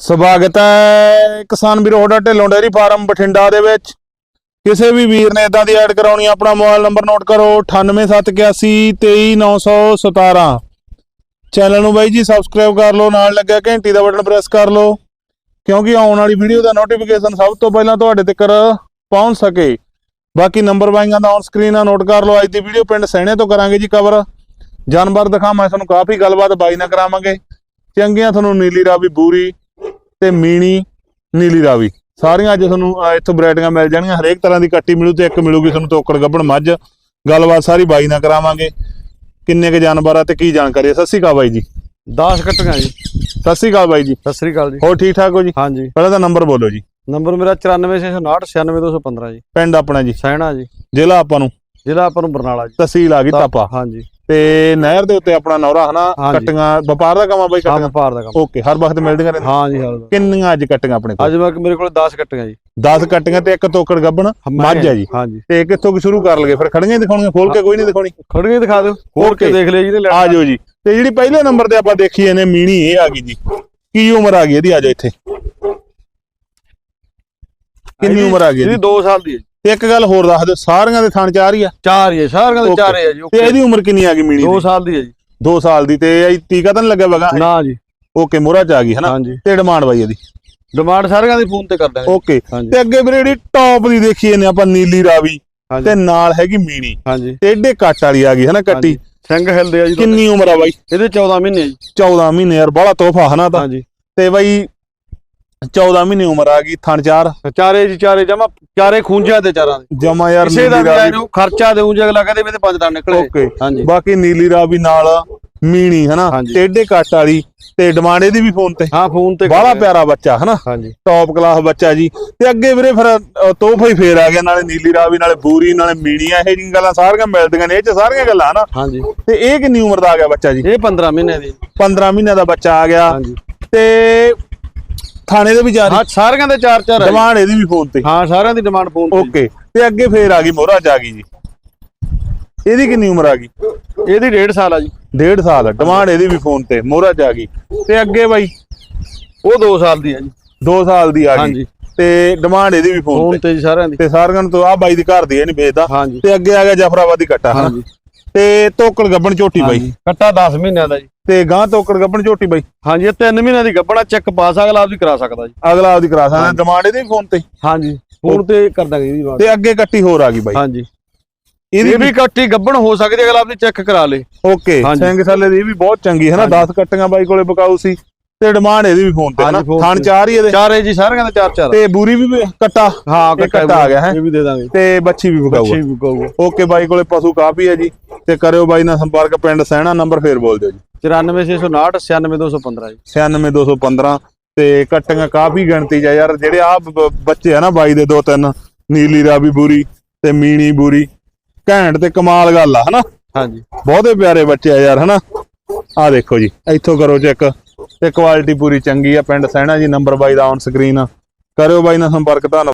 ਸਵਾਗਤ ਹੈ ਕਿਸਾਨ ਵੀਰੋ, ਤੁਹਾਡਾ ਢਿੱਲੋਂ ਡੇਅਰੀ ਫਾਰਮ ਬਠਿੰਡਾ ਦੇ ਵਿੱਚ। ਕਿਸੇ ਵੀ ਵੀਰ ਨੇ ਇਦਾਂ ਦੀ ਐਡ ਕਰਾਉਣੀ ਆਪਣਾ ਮੋਬਾਈਲ ਨੰਬਰ ਨੋਟ ਕਰੋ 9871823917 ਚੈਨਲ ਨੂੰ ਬਾਈ ਜੀ ਸਬਸਕ੍ਰਾਈਬ ਕਰ ਲਓ, ਨਾਲ ਲੱਗਿਆ ਘੰਟੀ ਦਾ ਬਟਨ ਪ੍ਰੈਸ ਕਰ ਲਓ, ਕਿਉਂਕਿ ਆਉਣ ਵਾਲੀ ਵੀਡੀਓ ਦਾ ਨੋਟੀਫਿਕੇਸ਼ਨ ਸਭ ਤੋਂ ਪਹਿਲਾਂ ਤੁਹਾਡੇ ਤੱਕ ਪਹੁੰਚ ਸਕੇ। ਬਾਕੀ ਨੰਬਰ ਬਾਈਆਂ ਦਾ ਔਨ ਸਕਰੀਨ ਆ ਨੋਟ ਕਰ ਲਓ, ਅੱਜ ਦੀ ਵੀਡੀਓ ਪਿੰਡ ਸਹਿਣੇ ਤੋਂ ਕਰਾਂਗੇ ਜੀ ਕਵਰ ਜਾਨਵਰ ਦਿਖਾਵਾਂ ਤੁਹਾਨੂੰ ਕਾਫੀ ਗੱਲਬਾਤ ਬਾਈ ਨਾਲ ਕਰਾਵਾਂਗੇ। ਚੰਗੀਆਂ ਤੁਹਾਨੂੰ ਨੀਲੀ ਰਾਵੀ ਬੂਰੀ ਤੇ ਮੀਣੀ ਨੀਲੀ ਰਾਵੀ। ਸਾਰੀਆਂ ਅੱਜ ਤੁਹਾਨੂੰ ਇੱਥੋਂ ਬਰੈਡਿੰਗਾਂ ਮਿਲ ਜਾਣਗੀਆਂ। ਹਰੇਕ ਤਰ੍ਹਾਂ ਦੀ ਕੱਟੀ ਮਿਲੂ ਤੇ ਇੱਕ ਮਿਲੂਗੀ ਤੁਹਾਨੂੰ ਤੋਕੜ ਗੱਬਣ ਮੱਝ। ਗੱਲਬਾਤ ਸਾਰੀ ਬਾਈ ਨਾਲ ਕਰਾਵਾਂਗੇ। ਕਿੰਨੇ ਕੁ ਜਾਨਵਰ ਆ ਤੇ ਕੀ ਜਾਣਕਾਰੀ ਹੈ ਸਤਿ ਸ਼੍ਰੀ ਅਕਾਲ ਬਾਈ ਜੀ। 10 ਕੱਟੀਆਂ ਜੀ। ਸਤਿ ਸ਼੍ਰੀ ਅਕਾਲ ਬਾਈ ਜੀ। ਸਤਿ ਸ੍ਰੀ ਅਕਾਲ ਜੀ। ਹੋਰ ਠੀਕ ਠਾਕ ਹੋ ਜੀ? ਹਾਂਜੀ। ਪਹਿਲਾਂ ਤਾਂ ਨੰਬਰ ਬੋਲੋ ਜੀ। ਨੰਬਰ ਮੇਰਾ 9469 96215 ਜੀ। ਪਿੰਡ ਆਪਣਾ ਜੀ। ਸੈਣਾ ਜੀ। ਜ਼ਿਲ੍ਹਾ ਆਪਾਂ ਨੂੰ। ਜ਼ਿਲ੍ਹਾ ਆਪਾਂ ਨੂੰ ਬਰਨਾਲਾ ਜੀ। ਤਹਿਸੀਲ ਆ ਗਈ ਤਾਪਾ। ਹਾਂਜੀ। ਤੇ ਨਹਿਰ ਦੇ ਉੱਤੇ ਆਪਣਾ ਨੌਰਾ ਹਨਾ ਹਾਂਜੀ। ਕੱਟੀਆਂ ਵਪਾਰ ਦਾ ਕੰਮ ਆ ਬਾਈ ਹਾਂ ਕੱਟੀਆਂ? ਵਪਾਰ ਦਾ ਕੰਮ। ਓਕੇ ਹਰ ਵਕਤ ਮਿਲਦੀਆਂ ਰਹਿੰਦੀਆਂ। ਹਾਂਜੀ ਹਾਂ ਕਿੰਨੀਆਂ ਅੱਜ ਕੱਟੀਆਂ ਆਪਣੇ ਕੋਲ? ਅੱਜ ਮੈਂ ਮੇਰੇ ਕੋਲ 10 ਕੱਟੀਆਂ ਜੀ। 10 ਕੱਟੀਆਂ ਤੇ ਇੱਕ ਤੋਕੜ ਗੱਬਣ ਮੱਝ ਆ ਜੀ। ਤੇ ਕਿੱਥੋਂ ਕੁ ਸ਼ੁਰੂ ਕਰ ਲਗੇ ਫਿਰ ਖੜੀਆਂ ਹੀ ਦਿਖਾਉਣੀਆਂ ਖੋਲ ਕੇ ਕੋਈ ਨਹੀਂ ਦਿਖਾਉਣੀ? ਖੜ ਕੇ ਦਿਖਾ ਦਿਓ ਹੋਰ ਕੇ. ਦੇਖ ਲਿਆ ਜੀ ਤੇ ਆ ਜਾਓ ਜੀ। ਤੇ ਜਿਹੜੀ ਪਹਿਲੇ ਨੰਬਰ ਤੇ ਆਪਾਂ ਦੇਖੀ ਇਹਨੇ ਮੀਣੀ ਇਹ ਆ ਗਈ ਜੀ। ਕੀ ਉਮਰ ਆ ਗਈ ਇਹਦੀ? ਆ ਜਾਓ ਇੱਥੇ। ਕਿੰਨੀ ਉਮਰ ਆ ਗਈ ਇਹਦੀ? ਇਹਦੀ 2 ਸਾਲ ਦੀ ਹੈ ਜੀ। ਤੇ ਇੱਕ ਗੱਲ ਹੋਰ ਦੱਸ ਦਿਓ ਸਾਰੀਆਂ ਦੇ ਥਣ ਚਾਰ ਹੀ ਆ। ਚਾਰ ਹੀ ਹੈ ਸਾਰੀਆਂ ਦੇ. ਚਾਰ ਹੀ ਹੈ ਜੀ ਤੇ ਇਹਦੀ ਉਮਰ ਕਿੰਨੀ ਆ ਗਈ ਮੀਣੀ 2 ਦੀ? ਸਾਲ ਦੀ ਹੈ ਜੀ। 2 ਸਾਲ ਦੀ ਤੇ ਇਹ ਟੀਕਾ ਤਾਂ ਲੱਗਿਆ ਵਗਾ ਨਾ ਜੀ। ਓਕੇ ਮੋਹਰਾ ਚ ਆ ਗਈ ਹਨਾ? ਤੇ ਡਿਮਾਂਡ ਬਾਈ ਇਹਦੀ? ਡਿਮਾਂਡ ਸਾਰਿਆਂ ਦੀ ਫੋਨ ਤੇ ਕਰ ਦਾਂਗੇ। ਓਕੇ ਤੇ ਅੱਗੇ ਵੀਰੇ ਜਿਹੜੀ ਟੌਪ ਦੀ ਦੇਖੀ ਇਹਨੇ ਆਪਾਂ ਨੀਲੀ ਰਾਵੀ ਤੇ ਨਾਲ ਹੈਗੀ ਮੀਣੀ। ਹਾਂਜੀ। ਤੇ ਏਡੇ ਕੱਟ ਵਾਲੀ ਆ ਗਈ ਹਨਾ ਕੱਟੀ। ਸਿੰਘ ਹਿਲਦੇ ਆ ਜੀ। ਕਿੰਨੀ ਉਮਰ ਆ ਬਾਈ? ਇਹਦੇ 14 ਮਹੀਨੇ ਆ ਜੀ। 14 ਮਹੀਨੇ ਯਾਰ ਬੜਾ ਤੋਹਫਾ ਹਨਾ ਤਾਂ? ਹਾਂਜੀ। ਤੇ ਬਾਈ 14 ਮਹੀਨੇ ਉਮਰ ਆ ਗਈ ਥਣ ਚਾਰ। ਚਾਰੇ ਜੀ ਚਾਰੇ ਜਮਾ ਚਾਰੇ ਖੂੰਜਿਆਂ ਤੇ ਚਾਰਾਂ ਦੇ। ਜਮਾ ਯਾਰ ਕਿਸੇ ਦਾ ਨੀਲੀ ਰਾਵੀ। ਖਰਚਾ ਦੇਉਂ ਜੇ ਅਗਲਾ ਕਹਦੇ ਵੀ ਤੇ ਪੰਜ ਦਾ ਨਿਕਲੇ। ਓਕੇ। ਹਾਂਜੀ। ਬਾਕੀ ਨੀਲੀ ਰਾਵੀ ਨਾਲ ਮੀਣੀ ਹਨਾ? ਹਾਂਜੀ। ਟੇਡੇ ਕੱਟ ਵਾਲੀ ਤੇ ਡਿਮਾਂਡ ਇਹਦੀ ਵੀ ਫੋਨ ਤੇ। ਹਾਂ ਫੋਨ ਤੇ ਕਰ ਪਿਆਰਾ ਬੱਚਾ ਹਨਾ? ਹਾਂਜੀ। ਟੌਪ ਕਲਾਸ ਬੱਚਾ ਜੀ। ਤੇ ਅੱਗੇ ਵੀਰੇ ਫਿਰ ਅ, ਤੋਹਫਾ ਹੀ ਫੇਰ ਆ ਗਿਆ ਨਾਲੇ ਨੀਲੀ ਰਾਵੀ ਨਾਲੇ ਬੂਰੀ ਨਾਲੇ ਮੀਣੀਆਂ ਇਹ ਜਿਹੀਆਂ ਗੱਲਾਂ ਸਾਰੀਆਂ ਮਿਲਦੀਆਂ ਨੇ ਇਹ ਚ ਸਾਰੀਆਂ ਗੱਲਾਂ ਹਨਾ? ਹਾਂਜੀ। ਤੇ ਇਹ ਕਿੰਨੀ ਉਮਰ ਦਾ ਆ ਗਿਆ ਬੱਚਾ ਜੀ? ਇਹ 15 ਮਹੀਨੇ ਦੀ। 15 ਮਹੀਨਿਆਂ ਦਾ ਬੱਚਾ ਆ ਗਿਆ। ਹਾਂਜੀ। ਤੇ ਥਾਣੇ ਦੇ ਵੀ ਜਾ ਹਾਂ ਸਾਰਿਆਂ ਦੇ ਚਾਰ ਚਾਰ ਜੀ। ਡਿਮਾਂਡ ਇਹਦੀ ਵੀ ਫੋਨ ਤੇ। ਹਾਂ ਸਾਰਿਆਂ ਦੀ ਡਿਮਾਂਡ ਫੋਨ ਤੇ ਓਕੇ ਤੇ ਅੱਗੇ ਫੇਰ ਆ ਗਈ ਮੋਹਰਾ ਚ ਆ ਗਈ ਜੀ। ਇਹਦੀ ਕਿੰਨੀ ਉਮਰ ਆ ਗਈ? ਇਹਦੀ 1.5 ਸਾਲ ਆ ਜੀ। ਡੇਢ ਸਾਲ ਡਿਮਾਂਡ ਇਹਦੀ ਵੀ ਫੋਨ ਤੇ ਮੋਹਰਾ ਚ ਆ ਗਈ। ਤੇ ਅੱਗੇ ਬਾਈ? ਉਹ 2 ਸਾਲ ਦੀ ਹੈ ਜੀ। 2 ਸਾਲ ਦੀ ਆ ਗਈ। ਹਾਂਜੀ। ਤੇ ਡਿਮਾਂਡ ਇਹਦੀ ਵੀ ਫੋਨ ਫੋਨ ਤੇ। ਤੇ ਜੀ ਸਾਰਿਆਂ ਦੀ। ਤੇ ਸਾਰਿਆਂ ਨੂੰ ਤੋਂ ਆ ਬਾਈ ਦੀ ਘਰ ਦੀ ਇਹ ਨਹੀਂ ਵੇਚਦਾ। ਹਾਂਜੀ। ਤੇ ਅੱਗੇ ਆ ਗਿਆ ਜਫਰਾਬਾਦੀ ਕੱਟਾ ਹਨਾ? ਹਾਂਜੀ। ਤੇ ਤੋਕੜ ਗੱਬਣ ਝੋਟੀ ਬਾਈ। ਕੱਟਾ 10 ਮਹੀਨਿਆਂ ਦਾ ਜੀ। ਤੇ ਗਾਂ ਤੋਕੜ ਗੱਬਣ ਝੋਟੀ ਬਾਈ। ਹਾਂਜੀ ਇਹ 3 ਮਹੀਨਿਆਂ ਦੀ ਗੱਬਣਾ ਚੈੱਕ ਪਾਸ ਅਗਲਾ ਆਪ ਕਰਾ ਸਕਦਾ ਜੀ। ਅਗਲਾ ਆਪਦੀ ਕਰਾ ਸਕਦਾ ਡਿਮਾਂਡ ਇਹਦੀ ਫੋਨ ਤੇ। ਹਾਂਜੀ ਫੋਨ ਤੇ ਕਰ ਦਾਂਗੇ ਇਹਦੀ demand। ਤੇ ਅੱਗੇ ਕੱਟੀ ਹੋਰ ਆ ਗਈ ਬਾਈ। ਹਾਂਜੀ। ਇਹਦੀ ਇਹ ਵੀ ਕੱਟੀ ਗੱਬਣ ਹੋ ਸਕਦੀ ਅਗਲਾ ਆਪ ਦੀ ਚੈੱਕ ਕਰਾ ਲੇ। ਓਕੇ। ਸਿੰਘ ਸਾਲੇ ਦੀ ਇਹ ਵੀ ਬਹੁਤ ਚੰਗੀ ਹੈ ਨਾ 10 ਕੱਟੀਆਂ ਬਾਈ ਕੋਲੇ ਬਕਾਊ ਸੀ ਤੇ ਡਿਮਾਂਡ ਇਹਦੀ ਵੀ ਫੋਨ ਤੇ ਨਾ। ਥਣ ਤੇ। ਚਾਰ ਹੀ ਇਹਦੇ। ਚਾਰੇ ਜੀ ਸਾਰਿਆਂ ਦੇ ਚਾਰ ਚਾਰ ਤੇ ਬੂਰੀ ਵੀ ਕੱਟਾ ਹਾਂ ਕੱਟਾ ਆ ਗਿਆ ਹੈ। ਇਹ ਵੀ ਦੇ ਦਾਂਗੇ। ਤੇ ਬੱਚੀ ਵੀ ਬਕਾਊ ਅੱਛੀ ਵੀ ਕਹੂਗਾ ਓਕੇ ਬਾਈ ਕੋਲੇ ਪਸ਼ੂ ਕਾਫੀ ਹੈ ਜੀ ਤੇ ਕਰਿਓ ਬਾਈ ਨਾਲ ਸੰਪਰਕ ਪਿੰਡ ਸਹਿਣਾ ਨੰਬਰ ਫੇਰ ਬੋਲ ਦਿਓ ਜੀ। 94659 96215 ਜੀ। 96215 ਤੇ ਕੱਟੀਆਂ ਕਾਫੀ ਗਿਣਤੀ ਚ ਆ ਯਾਰ ਜਿਹੜੇ ਆ ਬੱਚੇ ਆ ਨਾ ਬਾਈ ਦੇ ਦੋ ਤਿੰਨ ਨੀਲੀ ਰਾਵੀ ਬੂਰੀ ਤੇ ਮੀਣੀ ਬੂਰੀ ਘੈਂਟ ਤੇ ਕਮਾਲ ਗੱਲ ਆ ਹਨਾ? ਹਾਂਜੀ। ਬਹੁਤੇ ਪਿਆਰੇ ਬੱਚੇ ਆ ਯਾਰ ਹਨਾ? ਆ ਦੇਖੋ ਜੀ ਇੱਥੋਂ ਕਰੋ ਚੈੱਕ। ਤੇ ਕੁਆਲਿਟੀ ਪੂਰੀ ਚੰਗੀ ਆ ਪਿੰਡ ਸਹਿਣਾ ਜੀ ਨੰਬਰ ਬਾਈ ਦਾ ਔਨ ਸਕਰੀਨ ਕਰਿਓ ਬਾਈ ਨਾਲ ਸੰਪਰਕ ਧੰਨਵਾਦ।